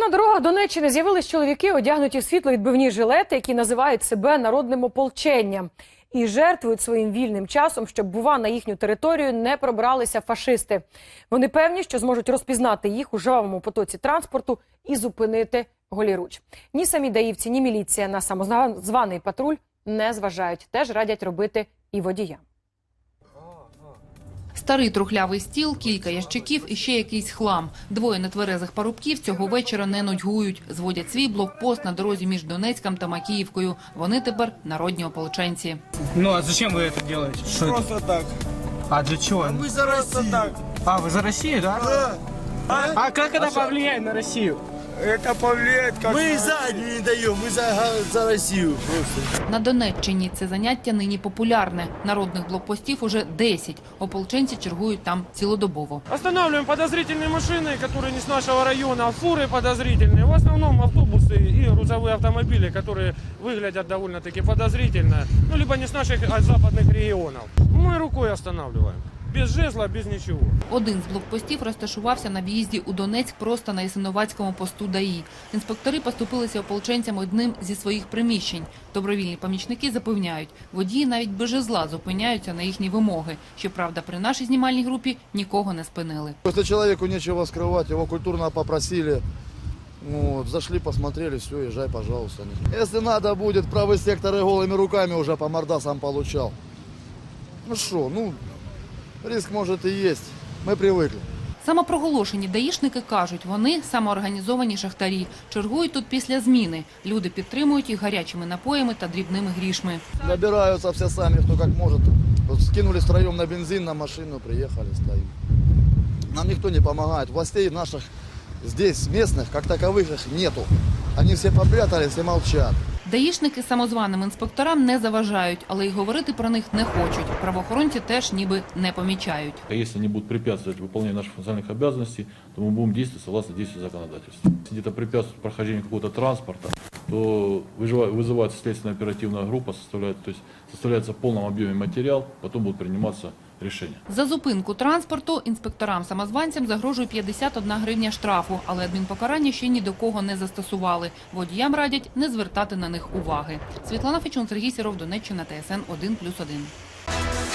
На дорогах Донеччини з'явились чоловіки, одягнуті в світловідбивні жилети, які називають себе народним ополченням. І жертвують своїм вільним часом, щоб, бува, на їхню територію не пробралися фашисти. Вони певні, що зможуть розпізнати їх у жвавому потоці транспорту і зупинити голіруч. Ні самі даївці, ні міліція на самозваний патруль не зважають. Теж радять робити і водіям Старий трухлявий стіл, кілька ящиків і ще якийсь хлам. Двоє нетверезих парубків цього вечора не нудьгують. Зводять свій блокпост на дорозі між Донецьком та Макіївкою. Вони тепер народні ополченці. Ну а зачем вы это делаете? Что это? Просто так. А для чего? Мы за Россию. так. А, вы за Россию, да? Да. А как это повлияет на Россию? Это повлияет как... Мы заднюю не даем, мы за, за Россию просто. На Донеччині це заняття нині популярне. Народних блокпостів уже 10. Ополченці чергують там цілодобово. Останавливаем подозрительные машины, которые не с нашего района, а фуры подозрительные. В основном автобусы и грузовые автомобили, которые выглядят довольно-таки подозрительно. Ну, либо не с наших, а с западных регионов. Мы рукой останавливаем. Без жезла, без ничего. Один з блокпостів розташувався на в'їзді у Донецьк просто на Ясиновацькому посту ДАІ. Інспектори поступилися ополченцям одним зі своїх приміщень. Добровільні помічники запевняють, водії навіть без жезла зупиняються на їхні вимоги. Щоправда, при нашій знімальній групі нікого не спинили. Если человеку нечего скрывать, его культурно попросили, ну, вот, зашли, посмотрели, все, езжай, пожалуйста. Если надо будет, правый сектор и голыми руками уже по мордасам получал. Ну что, ну, риск может и есть. Мы привыкли. Самопроголошені даїшники кажуть, вони самоорганізовані шахтарі. Чергують тут після зміни. Люди підтримують їх гарячими напоями та дрібними грішми. Набираються все самі, хто як може. Скинули втроєм на бензин, на машину, приїхали, стоїмо. Нам ніхто не допомагає. Властей наших здесь, местных, как таковых их нету. Они все попрятались и молчат. Даїшники самозваним інспекторам не заважають, але й говорити про них не хочуть. Правоохоронці теж ніби не помічають. А Если они будут препятствовать выполнению наших функциональных обязанностей, то мы будем действовать согласно действию законодательства. Если где-то препятствует прохождению какого-то транспорта, то выжива- вызывается следственно-оперативная группа, составляет, то есть составляется в полном объеме материал, потом будут приниматься решения. За зупинку транспорту інспекторам-самозванцям загрожує 51 гривня штрафу, але адмінпокарання ще ні до кого не застосували. Водіям радять не звертати на них уваги. Світлана Фечун, Сергій Сіров, Донеччина, ТСН 1+,1.